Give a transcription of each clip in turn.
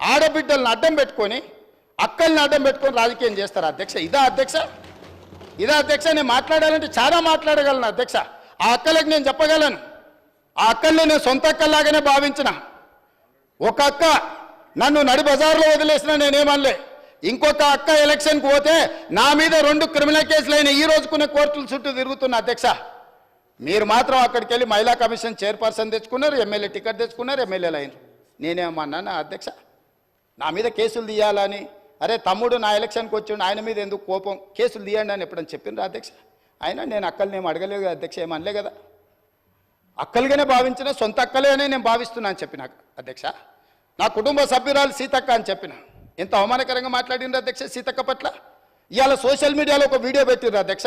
ఆడబిడ్డలను అడ్డం పెట్టుకొని అక్కల్ని అడ్డం పెట్టుకొని రాజకీయం చేస్తారు అధ్యక్ష. ఇదా అధ్యక్ష? ఇదా అధ్యక్ష? నేను మాట్లాడాలంటే చాలా మాట్లాడగలను అధ్యక్ష. ఆ అక్కలకు నేను చెప్పగలను. ఆ అక్కల్ని నేను సొంత అక్కల్లాగానే భావించిన. ఒక అక్క నన్ను నడి బజార్లో వదిలేసిన నేనేమనలే. ఇంకొక అక్క ఎలక్షన్కి పోతే నా మీద రెండు క్రిమినల్ కేసులు అయిన ఈ రోజుకునే కోర్టుల చుట్టూ తిరుగుతున్న అధ్యక్ష. మీరు మాత్రం అక్కడికి వెళ్ళి మహిళా కమిషన్ చైర్పర్సన్ తెచ్చుకున్నారు ఎమ్మెల్యే టికెట్ తెచ్చుకున్నారు ఎమ్మెల్యేలు అయినారు నేనేమన్నా నా అధ్యక్ష? నా మీద కేసులు తీయాలని. అరే తమ్ముడు నా ఎలక్షన్కి వచ్చిండు ఆయన మీద ఎందుకు కోపం? కేసులు తీయండి అని ఎప్పుడని చెప్పిండ్రు అధ్యక్ష? ఆయన నేను అక్కల్ని ఏం అడగలేదు కదా అధ్యక్ష ఏమనలే కదా? అక్కలుగానే భావించిన సొంత అక్కలే అని నేను భావిస్తున్నా అని చెప్పిన అధ్యక్ష. నా కుటుంబ సభ్యురాలు సీతక్క అని చెప్పిన. ఎంత అవమానకరంగా మాట్లాడిండ్రు అధ్యక్ష సీతక్క పట్ల? ఇవాళ సోషల్ మీడియాలో ఒక వీడియో పెట్టిండ్రు అధ్యక్ష?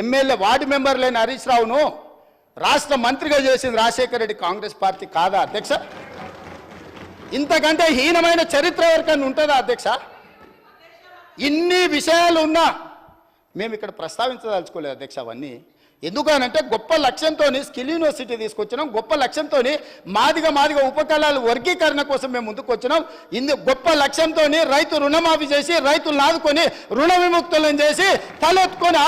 ఎమ్మెల్యే వార్డు మెంబర్ లేని హరీష్ రావును రాష్ట్ర మంత్రిగా చేసింది రాజశేఖర రెడ్డి కాంగ్రెస్ పార్టీ కాదా అధ్యక్ష? ఇంతకంటే హీనమైన చరిత్ర ఎవరికైనా ఉంటుందా అధ్యక్ష? ఇన్ని విషయాలు ఉన్నా మేము ఇక్కడ ప్రస్తావించదలుచుకోలేదు అధ్యక్ష అవన్నీ. ఎందుకనంటే గొప్ప లక్ష్యంతో స్కిల్ యూనివర్సిటీ తీసుకొచ్చినాం గొప్ప లక్ష్యంతో మాదిగా మాదిగా ఉపకళాలు వర్గీకరణ కోసం మేము ముందుకు వచ్చినాం. ఇందు గొప్ప లక్ష్యంతో రైతు రుణమాఫీ చేసి రైతులను ఆదుకొని రుణ విముక్తులను చేసి తలెత్తుకొని